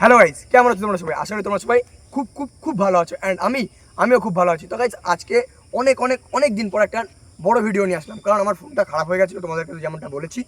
Hello guys কেমন আছো তোমরা সবাই? করি তোমরা সবাই খুব খুব খুব ভালো আছো। অ্যান্ড আমি, আমিও খুব ভালো আছি। তো গাইজ আজকে অনেক অনেক অনেক দিন পর একটা বড় ভিডিও নিয়ে আসলাম। কারণ আমার ফোনটা খারাপ হয়ে গেছিল তোমাদেরকে তো যেমনটা বলেছি।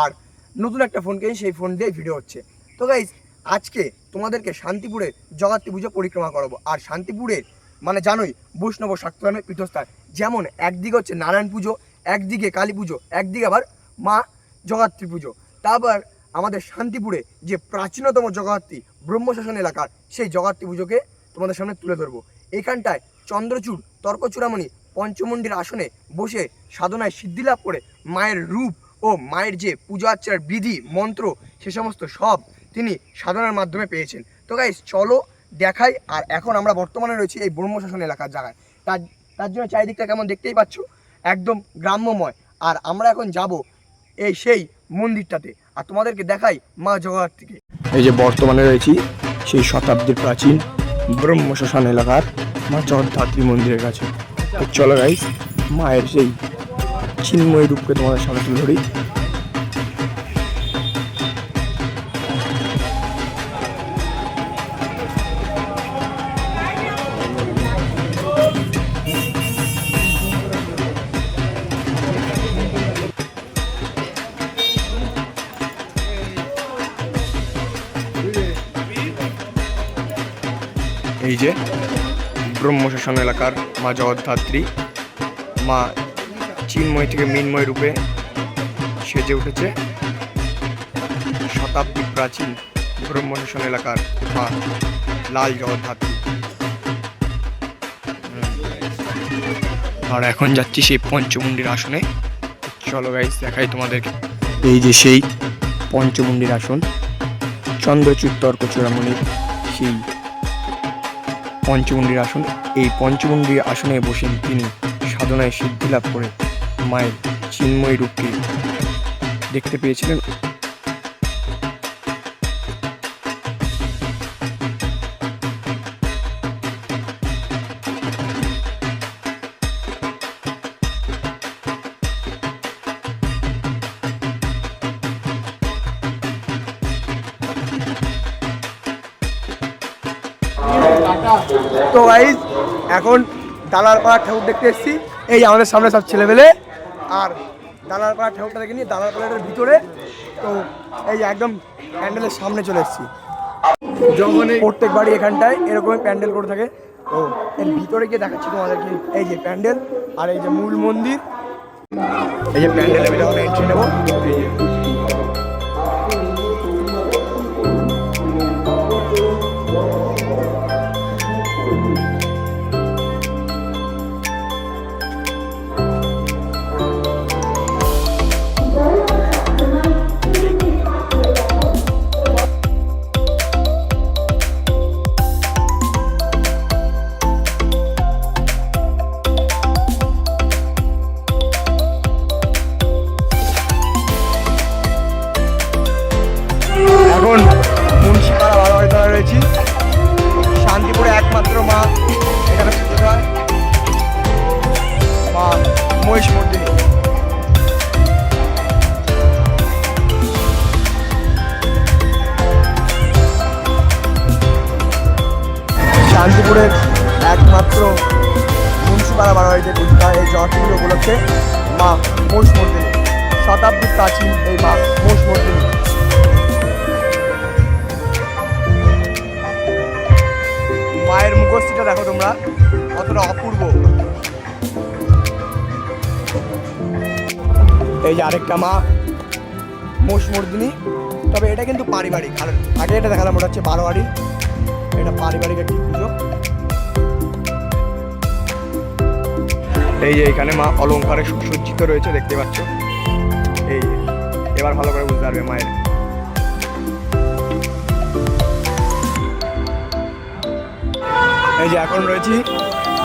আর নতুন একটা ফোন কিনে সেই ফোন দিয়ে ভিডিও হচ্ছে। তো গাইজ আজকে তোমাদেরকে শান্তিপুরে জগাত্রী পুজো পরিক্রমা করাবো। আর শান্তিপুরে মানে জানোই, বৈষ্ণব শাক্তরামের পীঠস্থান। যেমন একদিকে হচ্ছে নারায়ণ পুজো, একদিকে কালী পুজো, একদিকে আবার মা জগাত্রী পুজো। তারপর আমাদের শান্তিপুরে যে প্রাচীনতম জগদ্ধাত্রী ব্রহ্মশাসন এলাকার, সেই জগদ্ধাত্রী পুজোকে তোমাদের সামনে তুলে ধরবো। এখানটায় চন্দ্রচূড়, তর্কচূড়ামণি পঞ্চমন্ডির আসনে বসে সাধনায় সিদ্ধি লাভ করে মায়ের রূপ ও মায়ের যে পূজা আর্চার বিধি, মন্ত্র, সে সমস্ত সব তিনি সাধনার মাধ্যমে পেয়েছেন। তো গাইস চলো দেখাই, আর এখন আমরা বর্তমানে রয়েছি এই ব্রহ্মশাসন এলাকার জায়গায়। তার তার জন্য চারিদিকটা কেমন দেখতেই পাচ্ছ? একদম গ্রাম্যময়। আর আমরা এখন যাব এই সেই মন্দিরটাতে। আর তোমাদেরকে দেখাই মা জগদ্ধাত্রীকে। এই যে বর্তমানে রয়েছি সেই শতাব্দীর প্রাচীন ব্রহ্মশ্মশান এলাকার মা জগদ্ধাত্রী মন্দিরের কাছে। চলো গাইস মায়ের সেই চিন্ময় রূপকে তোমাদের সামনে তুলে ধরি। এই যে ব্রহ্মশাসন এলাকার মা জগদ্ধাত্রী, মা চিন্ময় থেকে মিন্ময় রূপে সেজে উঠেছে। শতাব্দী প্রাচীন ব্রহ্মশাসন এলাকার মা লাল জগদ্ধাত্রী। আর এখন যাচ্ছি সেই পঞ্চমুণ্ডির আসনে। চলো গাইস দেখাই তোমাদেরকে। এই যে সেই পঞ্চমুণ্ডির আসন চন্দ্রচূড় তর্ক চূড়ামণির সেই পঞ্চমুণ্ডির আসন। এই পঞ্চমুন্ডির আসনে বসেন তিনি সাধনায় সিদ্ধি লাভ করে মায়ের চিন্ময় রূপকে দেখতে পেয়েছিলেন। তো গাইজ এখন দালারপাড়া ঠাকুর দেখতে এসেছি। এই আমাদের সামনে সব ছেলেবেলে আর দালারপাড়া ঠাকুরটা দেখে নিয়ে দালারপাড়াটার ভিতরে। তো এই একদম প্যান্ডেলের সামনে চলে এসেছি। যখন প্রত্যেক বাড়ি এখানটায় এরকমই প্যান্ডেল করে থাকে। তো এর ভিতরে গিয়ে দেখাচ্ছি তোমাদেরকে এই যে প্যান্ডেল আর এই যে মূল মন্দির। এই যে প্যান্ডেল আমি এন্ট্রি নেব। এই এখন মুন্সিপাড়া বারোয়ারিতলা রয়েছি। শান্তিপুরে একমাত্র মা, এখানে পুজো হয় মা মহিষ মন্দির। শান্তিপুরের একমাত্র মুন্সিপাড়া বারোয়ারিতে পুজো হয় এই জটিল উপলক্ষে মা মহিষ মর্দিনী শতাব্দী প্রাচীন এই মা মহিষ মর্দিনী মায়ের মুখস্থিটা দেখো তোমরা, কতটা অপূর্ব। এই যে আরেকটা মা মোষমর্দিনী তবে এটা কিন্তু পারিবারিক, আর আগে এটা দেখালাম, ওটা হচ্ছে বারোয়ারি। এটা পারিবারিক একটি পুজো। এই যে এখানে মা অলঙ্কারে সুসজ্জিত রয়েছে, দেখতে পাচ্ছ। এই এবার ভালো করে বুঝতে পারবে মায়ের এই যে এখন রয়েছি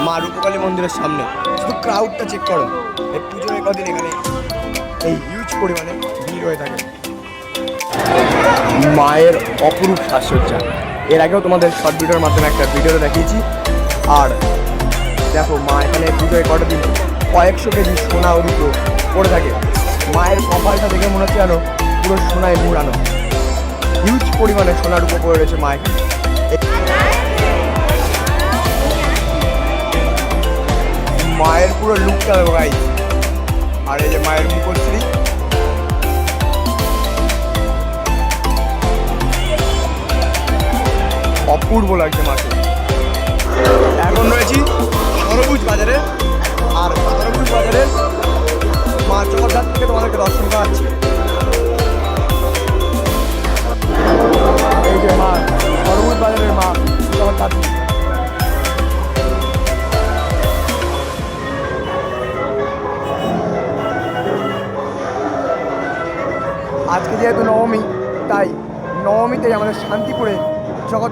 মা রূপকালী মন্দিরের সামনে। শুধু ক্রাউডটা চেক করো। এই পুজোর কদিন এখানে এই হিউজ পরিমাণে ভিড় হয়ে থাকে। মায়ের অপরূপ সাজসজ্জা। এর আগেও তোমাদের শর্ট ভিডিওর মাধ্যমে একটা ভিডিওতে দেখিয়েছি। আর দেখো, মা এখানে পুজোয় কটা দিন কয়েকশো কেজি সোনা ও রূপো পড়ে থাকে। মায়ের কপালটা দেখে মনে হচ্ছে যেন পুরো সোনায় মুড়ানো হিউজ পরিমাণে সোনা রূপো পড়ে রয়েছে মা মায়ের পুরো লুকটা ভাই আর এই যে মায়ের মুখশ্রী। অপূর্ব লাগছে মাকে। এখন রয়েছি সরবুজ বাজারে। আর সরবুজ বাজারে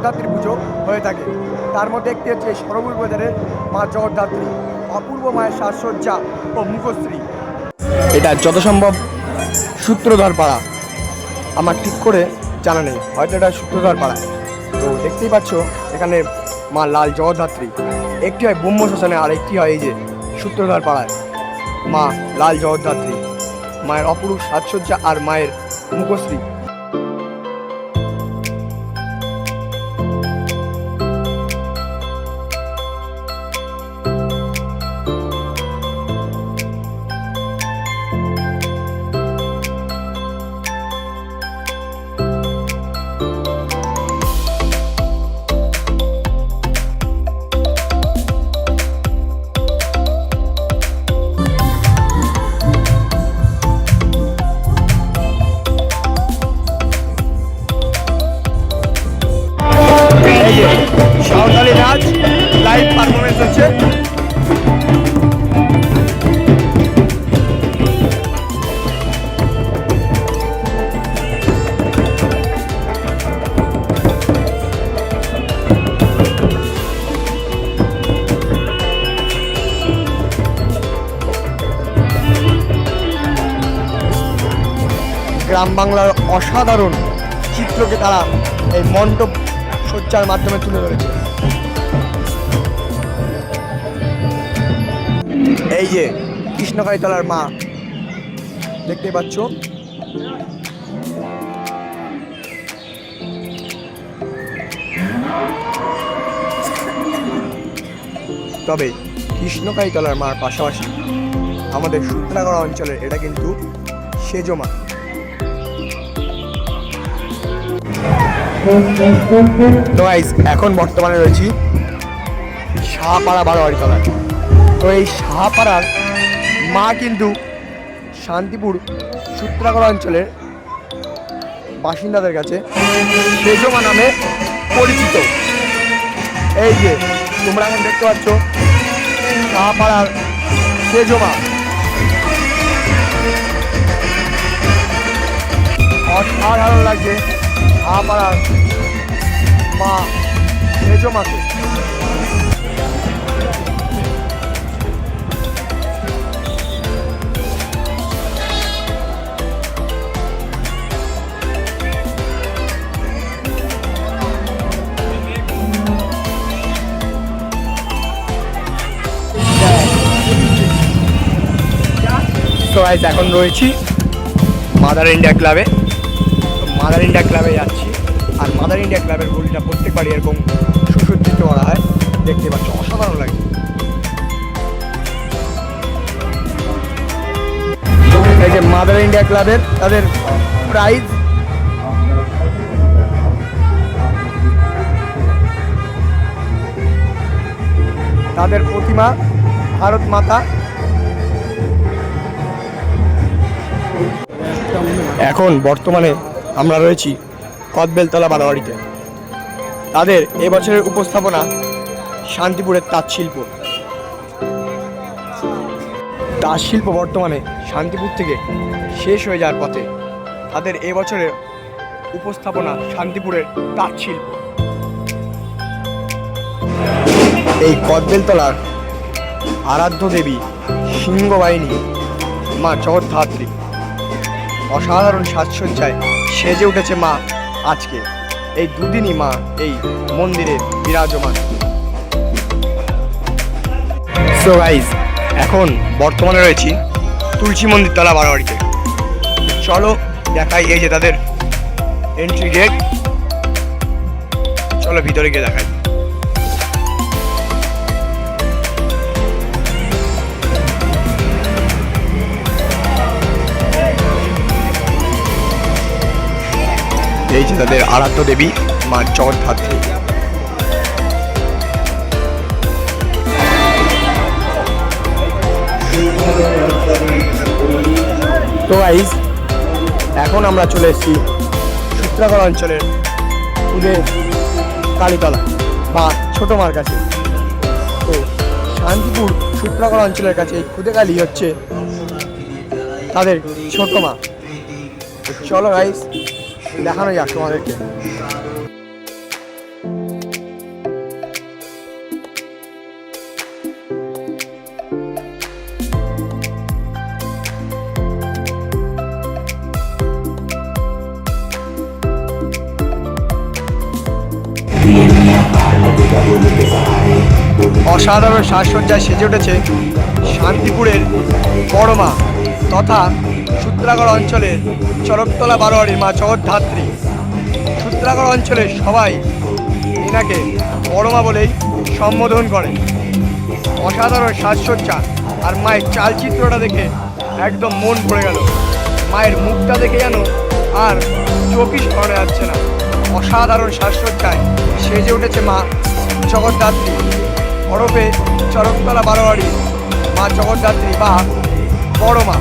জগদ্ধাত্রী পুজো হয়ে থাকে। তার মধ্যে একটি হচ্ছে এই সরবুল বাজারের মা জগদ্ধাত্রী, অপূর্ব মায়ের সাজসজ্জা ও মুখশ্রী। এটা যত সম্ভব সূত্রধর পাড়া আমার ঠিক করে জানা নেই, হয়তো এটা সূত্রধর পাড়া তো দেখতেই পাচ্ছ, এখানে মা লাল জগদ্ধাত্রী। একটি হয় ব্রহ্ম শ্মশানে আর একটি হয় এই যে সূত্রধর পাড়ায় মা লাল জগদ্ধাত্রী, মায়ের অপরূপ সাজসজ্জা আর মায়ের মুখশ্রী। গ্রাম বাংলার অসাধারণ চিত্রকে তারা এই মণ্ডপ সজ্জার মাধ্যমে তুলে ধরেছে। এই যে কৃষ্ণকালী তলার মা, দেখতে পাচ্ছ? তবে কৃষ্ণকালী তলার মার পাশাপাশি আমাদের সূত্রাগড় অঞ্চলের এটা কিন্তু সেজো তো গাইস এখন বর্তমানে রয়েছি শাহপাড়া বারোয়ারি তলায়। তো এই শাহপাড়ার মা কিন্তু শান্তিপুর সূত্রাগড় অঞ্চলের বাসিন্দাদের কাছে সেজমা নামে পরিচিত। এই যে, তোমরা এখন দেখতে পাচ্ছ শাহপাড়ার সেজমা। অসাধারণ লাগছে। শাহপাড়ার মা মেজো মাকে। তো এখন রয়েছি মাদার ইন্ডিয়া ক্লাবে মাদার ইন্ডিয়া ক্লাবে যাচ্ছি। আর মাদার ইন্ডিয়া ক্লাবের গলিটা প্রত্যেকবারই এরকম সুসজ্জিত করা হয়। দেখতে পাচ্ছ, অসাধারণ লাগে এই যে মাদার ইন্ডিয়া ক্লাবের তাদের প্রাইজ তাদের প্রতিমা, ভারত মাতা। এখন বর্তমানে আমরা রয়েছি কদবেলতলা বারোয়ারিতে তাদের এবছরের উপস্থাপনা শান্তিপুরের তাঁত শিল্প তাঁত শিল্প বর্তমানে শান্তিপুর থেকে শেষ হয়ে যাওয়ার পথে তাদের এবছরের উপস্থাপনা শান্তিপুরের তাঁত শিল্প এই কদবেলতলার আরাধ্য দেবী সিংহবাহিনী মা জগদ্ধাত্রী। অসাধারণ সাজসজ্জায় সেজে উঠেছে মা আজকে। এই দুদিনই মা এই মন্দিরে বিরাজমান। সো গাইজ এখন বর্তমানে রয়েছি তুলসী মন্দির তলা বারোয়ারিতে। চলো দেখাই এই যে তাদের এন্ট্রি গেট চলো ভিতরে গিয়ে দেখাই। এই তাদের আরাধ্য দেবী, মা জগদ্ধাত্রী। তো গাইজ এখন আমরা চলে এসেছি সূত্রাগড় অঞ্চলের খুদে কালীতলা বা ছোট মার কাছে। তো শান্তিপুর সূত্রাগড় অঞ্চলের কাছে এই খুদে কালী হচ্ছে তাদের ছোট মা। চলো গাইজ দেখানো যাক তোমাদেরকে। অসাধারণ সাজসজ্জায় সেজে উঠেছে শান্তিপুরের বড়মা তথা সূত্রাগড় অঞ্চলের চরকতলা বারোয়ারির মা জগদ্ধাত্রী সূত্রাগড় অঞ্চলের সবাই এনাকে বড়মা বলেই সম্বোধন করে। অসাধারণ সাজসজ্জা আর মায়ের চালচিত্রটা দেখে একদম মন পড়ে গেল। মায়ের মুখটা দেখে যেন আর চোখই সরানো যাচ্ছে না। অসাধারণ সাজসজ্জায় সেজে উঠেছে মা জগদ্ধাত্রী ওরফে চরকতলা বারোয়ারি মা জগদ্ধাত্রী বা বড় মা